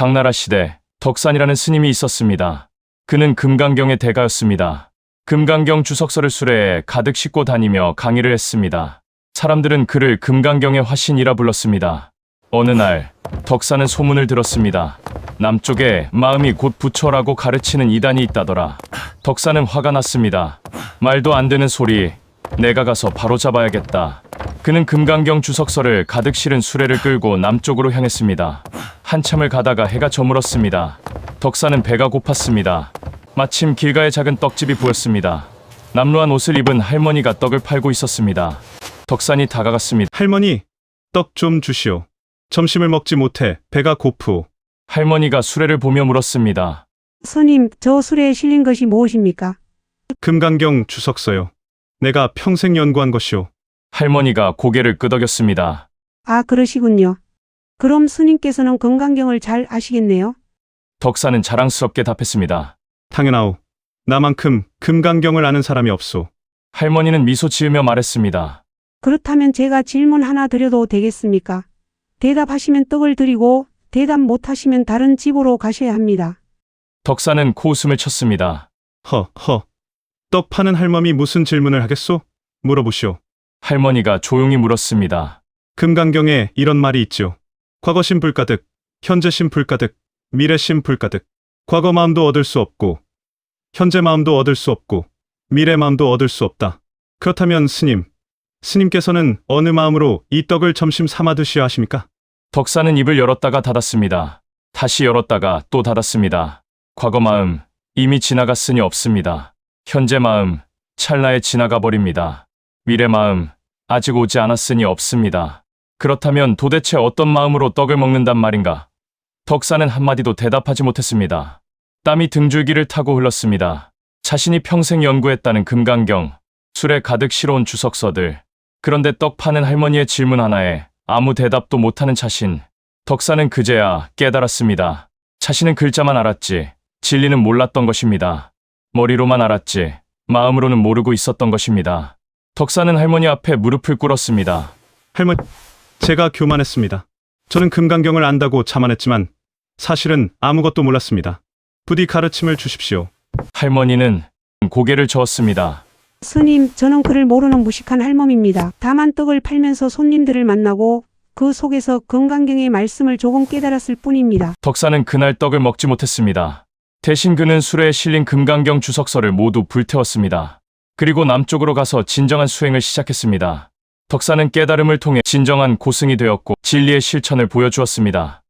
당나라 시대 덕산이라는 스님이 있었습니다. 그는 금강경의 대가였습니다. 금강경 주석서를 수레에 가득 싣고 다니며 강의를 했습니다. 사람들은 그를 금강경의 화신이라 불렀습니다. 어느 날 덕산은 소문을 들었습니다. 남쪽에 마음이 곧 부처라고 가르치는 이단이 있다더라. 덕산은 화가 났습니다. 말도 안 되는 소리. 내가 가서 바로 잡아야겠다. 그는 금강경 주석서를 가득 실은 수레를 끌고 남쪽으로 향했습니다. 한참을 가다가 해가 저물었습니다. 덕산은 배가 고팠습니다. 마침 길가에 작은 떡집이 보였습니다. 남루한 옷을 입은 할머니가 떡을 팔고 있었습니다. 덕산이 다가갔습니다. 할머니, 떡 좀 주시오. 점심을 먹지 못해 배가 고프. 할머니가 수레를 보며 물었습니다. 스님, 저 수레에 실린 것이 무엇입니까? 금강경 주석서요. 내가 평생 연구한 것이오. 할머니가 고개를 끄덕였습니다. 아, 그러시군요. 그럼 스님께서는 건강경을 잘 아시겠네요? 덕산은 자랑스럽게 답했습니다. 당연하오. 나만큼 금강경을 아는 사람이 없소. 할머니는 미소 지으며 말했습니다. 그렇다면 제가 질문 하나 드려도 되겠습니까? 대답하시면 떡을 드리고 대답 못하시면 다른 집으로 가셔야 합니다. 덕산은 코웃음을 쳤습니다. 허, 허. 떡 파는 할멈이 무슨 질문을 하겠소? 물어보시오. 할머니가 조용히 물었습니다. 금강경에 이런 말이 있죠. 과거 심 불 가득, 현재 심 불 가득, 미래 심 불 가득. 과거 마음도 얻을 수 없고, 현재 마음도 얻을 수 없고, 미래 마음도 얻을 수 없다. 그렇다면 스님, 스님께서는 어느 마음으로 이 떡을 점심 삼아 드셔야 하십니까? 덕산은 입을 열었다가 닫았습니다. 다시 열었다가 또 닫았습니다. 과거 마음, 이미 지나갔으니 없습니다. 현재 마음, 찰나에 지나가 버립니다. 미래 마음, 아직 오지 않았으니 없습니다. 그렇다면 도대체 어떤 마음으로 떡을 먹는단 말인가? 덕산은 한마디도 대답하지 못했습니다. 땀이 등줄기를 타고 흘렀습니다. 자신이 평생 연구했다는 금강경, 술에 가득 실어온 주석서들, 그런데 떡 파는 할머니의 질문 하나에 아무 대답도 못하는 자신. 덕산은 그제야 깨달았습니다. 자신은 글자만 알았지, 진리는 몰랐던 것입니다. 머리로만 알았지, 마음으로는 모르고 있었던 것입니다. 덕산은 할머니 앞에 무릎을 꿇었습니다. 할머니, 제가 교만했습니다. 저는 금강경을 안다고 자만했지만 사실은 아무것도 몰랐습니다. 부디 가르침을 주십시오. 할머니는 고개를 저었습니다. 스님, 저는 그를 모르는 무식한 할멈입니다. 다만 떡을 팔면서 손님들을 만나고 그 속에서 건강경의 말씀을 조금 깨달았을 뿐입니다. 덕산은 그날 떡을 먹지 못했습니다. 대신 그는 수레에 실린 금강경 주석서를 모두 불태웠습니다. 그리고 남쪽으로 가서 진정한 수행을 시작했습니다. 덕산은 깨달음을 통해 진정한 고승이 되었고 진리의 실천을 보여주었습니다.